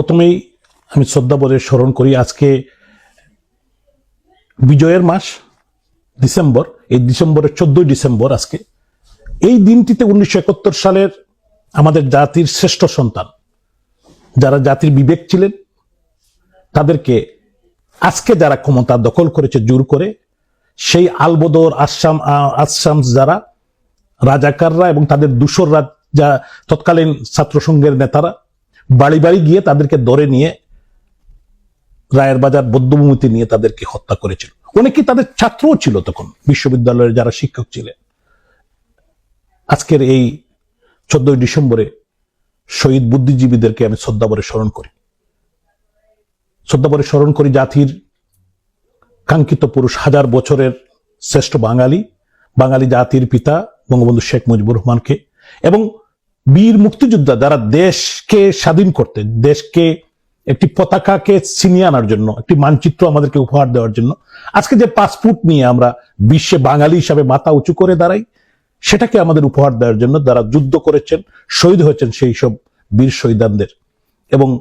প্রথমেই আমি শ্রদ্ধাবোধে স্মরণ করি, আজকে বিজয়ের মাস, ডিসেম্বর, এই ডিসেম্বরের চোদ্দই ডিসেম্বর আজকে। এই দিনটিতে উনিশশো একাত্তর সালের আমাদের জাতির শ্রেষ্ঠ সন্তান। যারা জাতির বিবেক ছিলেন, তাদেরকে আজকে যারা ক্ষমতা দখল করেছে জোর করে, সেই আলবদর, আসাম আসাম যারা, রাজাকাররা এবং তাদের দূষররা যা তৎকালীন ছাত্রসংঘের নেতারা বাড়ি বাড়ি গিয়ে তাদেরকে ধরে নিয়ে রায়ের বাজার বৌদ্ধভূমিতে নিয়ে তাদেরকে হত্যা করেছিল। অনেকেই তাদের ছাত্রও ছিল তখন, বিশ্ববিদ্যালয়ের যারা শিক্ষক ছিলেন। আজকের এই চোদ্দই ডিসেম্বরে শহীদ বুদ্ধিজীবীদেরকে আমি শ্রদ্ধাভরে স্মরণ করি। শ্রদ্ধাভরে স্মরণ করি জাতির কাঙ্ক্ষিত পুরুষ হাজার বছরের শ্রেষ্ঠ বাঙালি বাঙালি জাতির পিতা বঙ্গবন্ধু শেখ মুজিবুর রহমানকে এবং বীর মুক্তিযোদ্ধা যারা দেশকে স্বাধীন করতে, দেশকে একটি পতাকাকে ছিনিয়ে আনার জন্য, একটি মানচিত্র আমাদেরকে উপহার দেওয়ার জন্য, আজকে যে পাসপোর্ট নিয়ে আমরা বিশ্বে বাঙালি হিসাবে মাথা উঁচু করে দাঁড়াই, সেটাকে আমাদের উপহার দেওয়ার জন্য যারা যুদ্ধ করেছেন, শহীদ হয়েছেন সেই সব বীর শহীদানদের এবং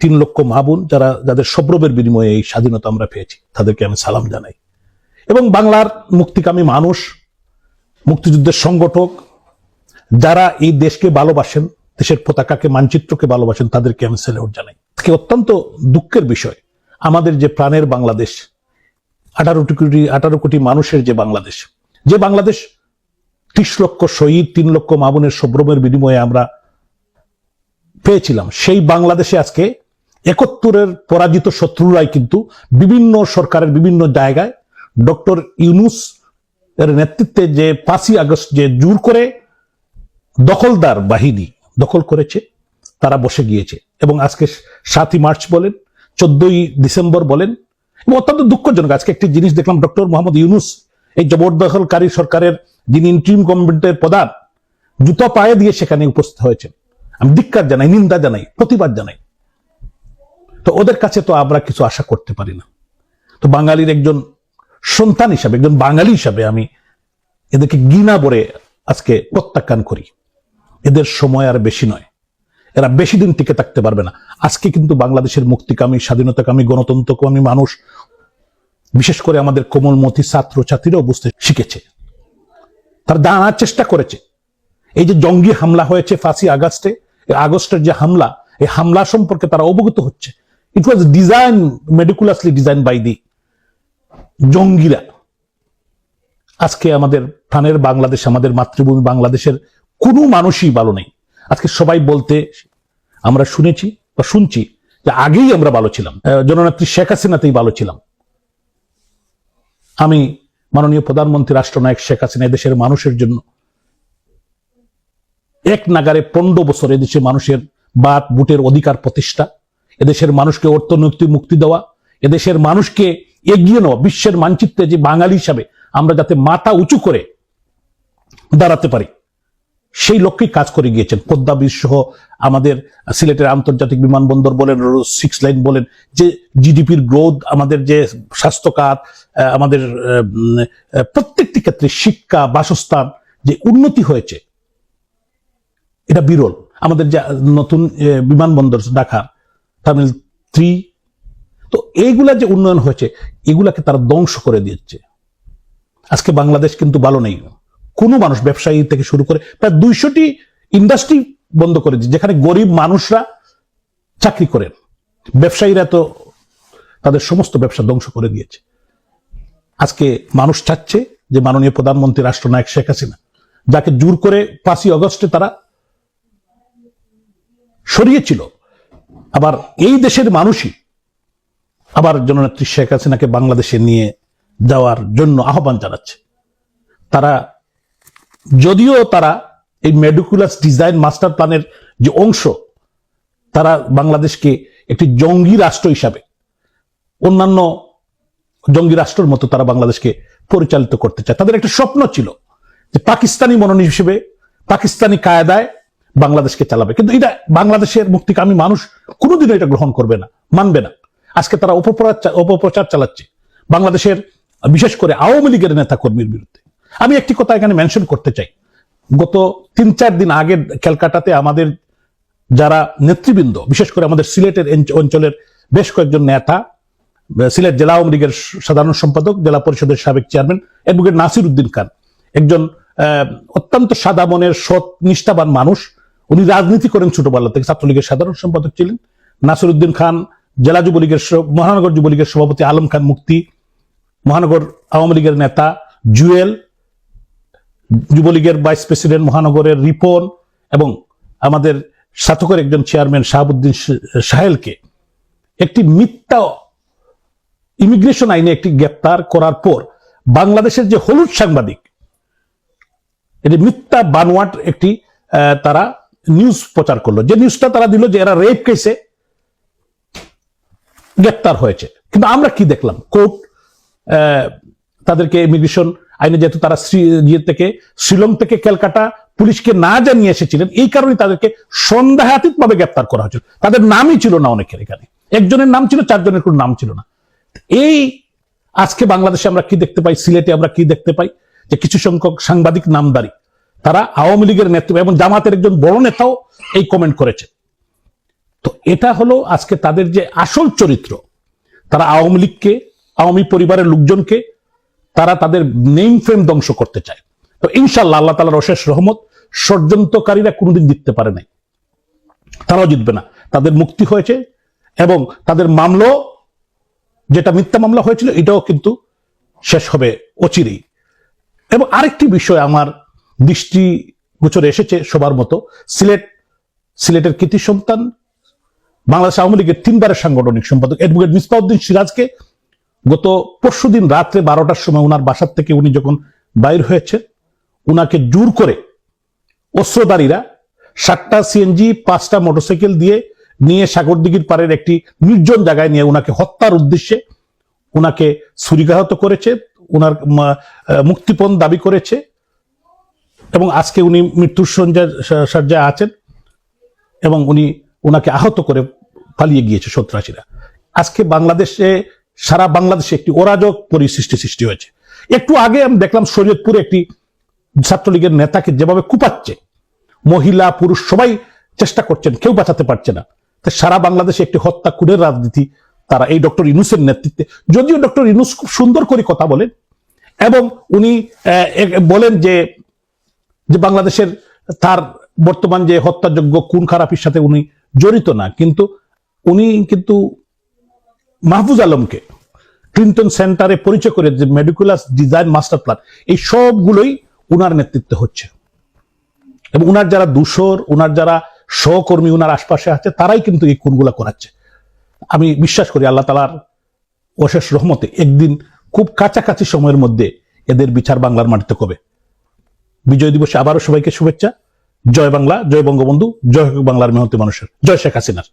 তিন লক্ষ মাবুন যারা, যাদের সব্রবের বিনিময়ে এই স্বাধীনতা আমরা পেয়েছি, তাদেরকে আমি সালাম জানাই। এবং বাংলার মুক্তিকামী মানুষ, মুক্তিযুদ্ধের সংগঠক যারা এই দেশকে ভালোবাসেন, দেশের পতাকাকে, মানচিত্রকে ভালোবাসেন, তাদেরকে আমি সেলেউট জানাই। আজকে অত্যন্ত দুঃখের বিষয়, আমাদের যে প্রাণের বাংলাদেশ, আঠারো কোটি আঠারো কোটি মানুষের যে বাংলাদেশ যে বাংলাদেশ ত্রিশ লক্ষ শহীদ, তিন লক্ষ মামুনের সব্রমের বিনিময়ে আমরা পেয়েছিলাম, সেই বাংলাদেশে আজকে একত্তরের পরাজিত শত্রুরাই কিন্তু বিভিন্ন সরকারের বিভিন্ন জায়গায় ডক্টর ইউনুস এর নেতৃত্বে যে পাঁচই আগস্ট যে জোর করে দখলদার বাহিনী দখল করেছে, তারা বসে গিয়েছে এবং আজকে সাতই মার্চ বলেন, চোদ্দই ডিসেম্বর বলেন, এবং অত্যন্ত দুঃখজনক। আজকে একটি জিনিস দেখলাম, ডক্টর মোহাম্মদ ইউনুস, এই জবরদখলকারী সরকারের যিনি ইন্ট্রিম গভর্নমেন্টের প্রধান, জুতো পায়ে দিয়ে সেখানে উপস্থিত হয়েছেন। আমি ধিক্কার জানাই, নিন্দা জানাই, প্রতিবাদ জানাই। তো ওদের কাছে তো আমরা কিছু আশা করতে পারি না। তো বাঙালির একজন সন্তান হিসাবে, একজন বাঙালি হিসাবে আমি এদেরকে গিনা বলে আজকে প্রত্যাখ্যান করি। এদের সময় আর বেশি নয়। এরা বেশি দিন টিকে থাকতে পারবে না। আজকে কিন্তু বাংলাদেশের মুক্তিকামী, স্বাধীনতাকামী, গণতন্ত্রকামী মানুষ, বিশেষ করে আমাদের কোমলমতি ছাত্র ছাত্রীরাও বুঝতে শিখেছে। তারা জানার চেষ্টা করেছে। এই যে জঙ্গি হামলা হয়েছে ফাঁসি আগস্টে আগস্টের যে হামলা, এই হামলা সম্পর্কে তারা অবগত হচ্ছে। It was design meticulously design by the জঙ্গিরা। আজকে আমাদের প্রাণের বাংলাদেশ, আমাদের মাতৃভূমি বাংলাদেশের কোনো মানুষই ভালো নেই। আজকে সবাই বলতে আমরা শুনেছি বা শুনছি যে আগেই আমরা ভালো ছিলাম। জননেত্রী শেখ হাসিনাতেই ভালো ছিলাম। আমি মাননীয় প্রধানমন্ত্রী, রাষ্ট্রনায়ক শেখ হাসিনা এদেশের মানুষের জন্য এক নাগারে পনেরো বছর এদেশের মানুষের বাত বুটের অধিকার প্রতিষ্ঠা, এদেশের মানুষকে অর্থনৈতিক মুক্তি দেওয়া, এদেশের মানুষকে এগিয়ে নেওয়া, বিশ্বের মানচিত্রে যে বাঙালি হিসাবে আমরা যাতে মাথা উঁচু করে দাঁড়াতে পারি। সেই লক্ষ্যেই কাজ করে গিয়েছেন। পদ্মা ব্রিজ সহ আমাদের সিলেটের আন্তর্জাতিক বিমানবন্দর বলেন সিক্স লাইন বলেন, যে জিডিপির গ্রোথ আমাদের যে স্বাস্থ্য খাত আমাদের প্রত্যেকটি ক্ষেত্রে শিক্ষা, বাসস্থান যে উন্নতি হয়েছে, এটা বিরল। আমাদের যে নতুন বিমানবন্দর ঢাকা টার্মিনাল থ্রি তো এইগুলা যে উন্নয়ন হয়েছে, এগুলাকে তারা ধ্বংস করে দিচ্ছে আজকে বাংলাদেশ কিন্তু ভালো নেই। কোনো মানুষ ব্যবসায়ী থেকে শুরু করে প্রায় দুইশোটি ইন্ডাস্ট্রি বন্ধ করে যেখানে গরিব মানুষরা চাকরি করেন। ব্যবসায়ীরা তো তাদের সমস্ত ব্যবসা ধ্বংস করে দিয়েছে। আজকে মানুষ চাচ্ছে যে মাননীয় প্রধানমন্ত্রী রাষ্ট্রনায়ক শেখ হাসিনা, যাকে জোর করে পাঁচই অগস্টে তারা সরিয়েছিল, আবার এই দেশের মানুষই আবার জননেত্রী শেখ হাসিনাকে বাংলাদেশে নিয়ে যাওয়ার জন্য আহ্বান জানাচ্ছে। তারা যদিও তারা এই মেডিকুলাস ডিজাইন মাস্টার প্ল্যানের যে অংশ, তারা বাংলাদেশকে একটি জঙ্গি রাষ্ট্র হিসাবে, অন্যান্য জঙ্গি রাষ্ট্রের মতো তারা বাংলাদেশকে পরিচালিত করতে চায়। তাদের একটা স্বপ্ন ছিল যে পাকিস্তানি মননী হিসেবে পাকিস্তানি কায়দায় বাংলাদেশকে চালাবে। কিন্তু এটা বাংলাদেশের মুক্তিকামী মানুষ কোনোদিনও এটা গ্রহণ করবে না, মানবে না। আজকে তারা অপপ্রচার অপপ্রচার চালাচ্ছে বাংলাদেশের, বিশেষ করে আওয়ামী লীগের নেতা কর্মীর বিরুদ্ধে। আমি একটি কথা এখানে মেনশন করতে চাই। গত তিন চার দিন আগে ক্যালকাটাতে আমাদের যারা নেতৃবৃন্দ, বিশেষ করে আমাদের সিলেটের অঞ্চলের বেশ কয়েকজন নেতা, সিলেট জেলা আওয়ামী লীগের সাধারণ সম্পাদক, জেলা পরিষদের সাবেক চেয়ারম্যান, অ্যাডভোকেট নাসির উদ্দিন খান। একজন অত্যন্ত সাদা মনের, সৎ, নিষ্ঠাবান মানুষ। উনি রাজনীতি করেন ছোটবেলা থেকে, ছাত্রলীগের সাধারণ সম্পাদক ছিলেন। নাসির উদ্দিন খান জেলা যুবলীগের মহানগর যুবলীগের সভাপতি আলম খান মুক্তি, মহানগর আওয়ামী লীগের নেতা জুয়েল যুবলীগের ভাইস প্রেসিডেন্ট মহানগরের রিপন এবং আমাদের সাথকের একজন চেয়ারম্যান শাহাবুদ্দিন সাহেলকে একটি মিথ্যা ইমিগ্রেশন আইনে একটি গ্রেপ্তার করার পর বাংলাদেশের যে হলুদ সাংবাদিক, এটি মিথ্যা বানোয়াট একটি তারা নিউজ প্রচার করল। যে নিউজটা তারা দিল যে এরা রেপ কেসে গ্রেপ্তার হয়েছে। কিন্তু আমরা কি দেখলাম? কোর্ট তাদেরকে ইমিগ্রেশন আইনে যেহেতু তারা ইয়ে থেকে, শিলং থেকে ক্যালকাটা পুলিশকে না জানিয়ে এসেছিলেন, এই কারণে তাদেরকে সন্দেহাতীত ভাবে গ্রেপ্তার করা হয়েছিল। তাদের নামই ছিল না অনেকের এখানে। একজনের নাম ছিল, চারজনের কোনো নাম ছিল না। এই আজকে বাংলাদেশে আমরা কি দেখতে পাই, সিলেটে আমরা কি দেখতে পাই, যে কিছু সংখ্যক সাংবাদিক নামদারি, তারা আওয়ামী লীগের নেতৃত্ব এবং জামাতের একজন বড় নেতাও এই কমেন্ট করেছে তো এটা হলো আজকে তাদের যে আসল চরিত্র। তারা আওয়ামী লীগকে, আওয়ামী পরিবারের লোকজনকে তারা তাদের নেম ফ্রেম ধ্বংস করতে চায়। তো ইনশাল্লাহ আল্লাহ তালার অশেষ রহমত, ষড়যন্ত্রকারীরা কোনোদিন জিততে পারে নাই। তারাও জিতবে না। তাদের মুক্তি হয়েছে এবং তাদের মামলা, যেটা মিথ্যা মামলা হয়েছিল, এটাও কিন্তু শেষ হবে অচিরেই। এবং আরেকটি বিষয় আমার দৃষ্টি গোচরে এসেছে সবার মতো, সিলেট, সিলেটের কৃতি সন্তান, বাংলাদেশ আওয়ামী লীগের তিনবারের সাংগঠনিক সম্পাদক অ্যাডভোকেট মিসবাউদ্দিন সিরাজকে গত পরশু দিন রাত্রে বারোটার সময় ওনার বাসার থেকে উনি যখন বাইর হয়েছে উনাকে জোর করে অস্ত্রধারীরা সাতটা সিএনজি পাঁচটা মোটরসাইকেল দিয়ে নিয়ে সাগরদিঘির পাড়ের একটি নির্জন জায়গায় নিয়ে উনাকে হত্যার উদ্দেশ্যে উনাকে ছুরিঘাহত করেছে উম, মুক্তিপণ দাবি করেছে এবং আজকে উনি মৃত্যুর সজ্জায় আছেন এবং উনি উনাকে আহত করে পালিয়ে গিয়েছে সন্ত্রাসীরা। আজকে বাংলাদেশে সারা বাংলাদেশে একটি অরাজক পরিসৃষ্টি সৃষ্টি হয়েছে। একটু আগে আমি দেখলাম শরীয়তপুরে একটি ছাত্রলীগের নেতাকে যেভাবে কুপাচ্ছে, মহিলা, পুরুষ, সবাই চেষ্টা করছেন, কেউ বাঁচাতে পারছে না। তো সারা বাংলাদেশে একটি হত্যা, খুনের রাজনীতি, তারা এই ডক্টর ইনুসের নেতৃত্বে, যদিও ডক্টর ইনুস খুব সুন্দর করে কথা বলেন, এবং উনি বলেন যে যে বাংলাদেশের তার বর্তমান যে হত্যাযোগ্য খুন খারাপির সাথে উনি জড়িত না, কিন্তু উনি কিন্তু মাহফুজ আলমকে ক্লিন্টন সেন্টারে পরিচয় করে যে মেডিকুলাস ডিজাইন মাস্টার প্ল্যান, এই সবগুলোই উনার নেতৃত্বে হচ্ছে। এবং উনার যারা দূষর উনার যারা সহকর্মী, উনার আশপাশে আছে, তারাই কিন্তু এই খুনগুলা করাচ্ছে। আমি বিশ্বাস করি আল্লাহ তালার অশেষ রহমতে একদিন খুব কাছাকাছি সময়ের মধ্যে এদের বিচার বাংলার মাটিতে কবে। বিজয় দিবসে আবারও সবাইকে শুভেচ্ছা। জয় বাংলা, জয় বঙ্গবন্ধু, জয় বাংলার মেহনতি মানুষের। জয় শেখ হাসিনার।